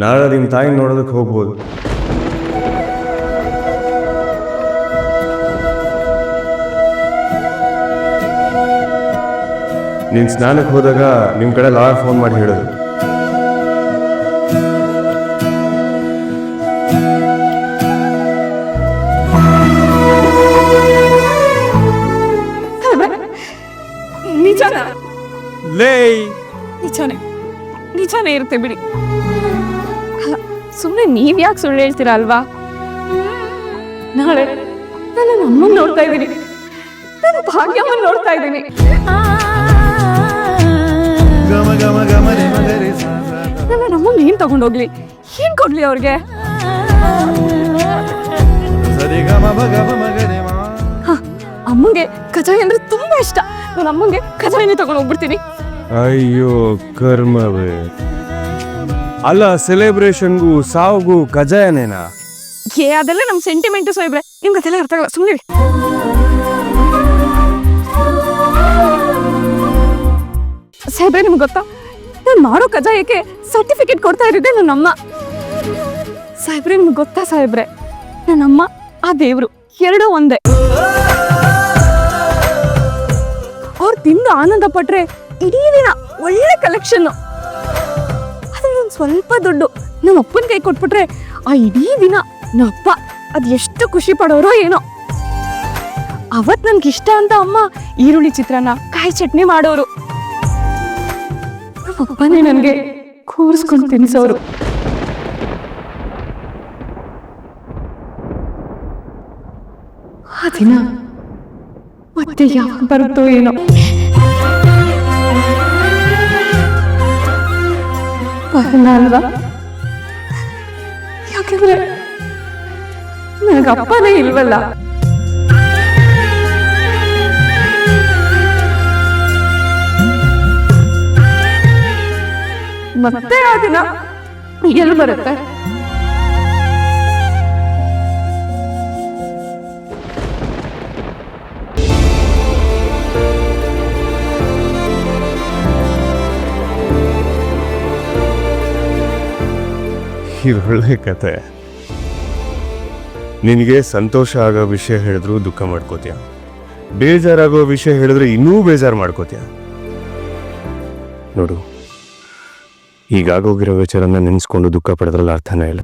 ನಾಳೆ ನಿಮ್ಮ ತಾಯಿ ನೋಡೋದಕ್ಕೆ ಹೋಗ್ಬೋದು. ನೀನು ಸ್ನಾನಕ್ಕೆ ಹೋದಾಗ ನಿಮ್ಮ ಕಡೆ ಲಾರ್ ಫೋನ್ ಮಾಡಿ ಹೇಳೋದು ನಿಜಾನೇ? ಲೇ ನಿಜಾನೇ. ನಿಜಾನೇ ಇರುತ್ತೆ ಬಿಡಿ. ಸುಮ್ಮನೆ ನೀವು ಯಾಕೆ ಸುಳ್ಳು ಹೇಳ್ತೀರಾ ಅಲ್ವಾ? ನಾಳೆ ನಾನು ನನ್ನ ಅಮ್ಮನ್ ನೋಡ್ತಾ ಇದ್ದೀನಿ. ನಾನು ಭಾಗ್ಯಮ್ಮನ್ ನೋಡ್ತಾ ಇದ್ದೀನಿ. ನನ್ನ ಅಮ್ಮಂಗೆ ಏನು ತಗೊಂಡೋಗ್ಲಿ? ಏನ್ ಕೊಡ್ಲಿ ಅವ್ರಿಗೆ? ಅಮ್ಮಂಗೆ ಕಜಾಯ ಅಂದ್ರೆ ತುಂಬಾ ಇಷ್ಟ. ನಾನು ಅಮ್ಮಂಗೆ ಕಜಾಯನೇ ತಗೊಂಡು ಹೋಗ್ಬಿಡ್ತೀನಿ ಅಯ್ಯೋ ಕರ್ಮವೇ. ಅಲ್ಲ ಸೆಲೆಬ್ರೇಷನ್ಗೂ ಸಾವುಗೂ ಕಜಾಯನೇನಾ ಏ, ಅದೆಲ್ಲ ನಮ್ ಸೆಂಟಿಮೆಂಟ್ ಸಾಹೇಬ್ರೆ ನಿಮ್ಗೆ ಅದೆಲ್ಲ ಅರ್ಥ ಆಗಲ್ಲ. ಸುಮ್ಮನೆ ಸಾಹೇಬ್ರೆ, ನಿಮ್ಗೆ ಗೊತ್ತಾ? ನಾನು ಮಾಡೋ ಕಜಾಯಕ್ಕೆ ಸರ್ಟಿಫಿಕೇಟ್ ಕೊಡ್ತಾ ಇರೋದೇ ನನ್ನ ಅಮ್ಮ. ಸಾಹೇಬ್ರೆ, ನಿಮ್ಗೆ ಗೊತ್ತಾ ಸಾಹೇಬ್ರೆ? ನನ್ನಮ್ಮ ಆ ದೇವರು, ಎರಡೂ ಒಂದೇ. ಅವ್ರು ತಿಂದು ಆನಂದ ಪಟ್ರೆ ಇಡೀ ದಿನ ಒಳ್ಳೆ ಕಲೆಕ್ಷನ್ ಅದ್ರ ಒಂದು ಸ್ವಲ್ಪ ದುಡ್ಡು. ನಮ್ಮ ಅಪ್ಪನ ಕೈ ಕೊಟ್ಬಿಟ್ರೆ ಆ ಇಡೀ ದಿನ ನಮ್ಮ ಅಪ್ಪ ಅದ್ ಎಷ್ಟು ಖುಷಿ ಪಡೋರೋ ಏನೋ. ಅವತ್ ನನ್ಗೆ ಇಷ್ಟ ಅಂತ ಅಮ್ಮ ಈರುಳ್ಳಿ ಚಿತ್ರಾನ್ನ, ಕಾಯಿ ಚಟ್ನಿ ಮಾಡೋರು. ಅಪ್ಪನೇ ನನಗೆ ಕೂರಿಸ್ಕೊಂಡು ತಿನ್ಸೋರು. ಆ ದಿನ ಮತ್ತೆ ಯಾವಾಗ ಬರುತ್ತೋ ಏನೋ. ಬರಲ್ಲ ಅಲ್ವಾ ಯಾಕಂದ್ರೆ ನನಗೆ ಅಪ್ಪನೇ ಇಲ್ವಲ್ಲ ಮತ್ತೆ ಆ ದಿನ ಎಲ್ಲಿ ಬರುತ್ತೆ ಇದು ಒಳ್ಳೆ ಕತೆ. ನಿನಗೆ ಸಂತೋಷ ಆಗೋ ವಿಷಯ ಹೇಳಿದ್ರು ದುಃಖ ಮಾಡ್ಕೋತೀಯ. ಬೇಜಾರಾಗೋ ವಿಷಯ ಹೇಳಿದ್ರೆ ಇನ್ನೂ ಬೇಜಾರು ಮಾಡ್ಕೋತೀಯ. ನೋಡು ಈಗಾಗೋಗಿರೋ ವಿಚಾರನ ನೆನೆಸ್ಕೊಂಡು ದುಃಖ ಪಡೆದ್ರಲ್ಲಿ ಅರ್ಥನೇ ಇಲ್ಲ.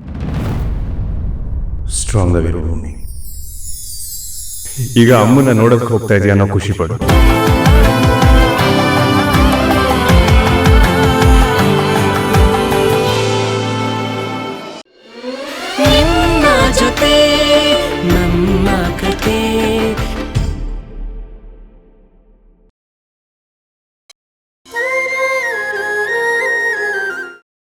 ಸ್ಟ್ರಾಂಗ್ ಆಗಿರೋ ಈಗ ಅಮ್ಮನ ನೋಡಕ್ ಹೋಗ್ತಾ ಇದೆಯಾ ಅನ್ನೋ ಖುಷಿ ಪಡು.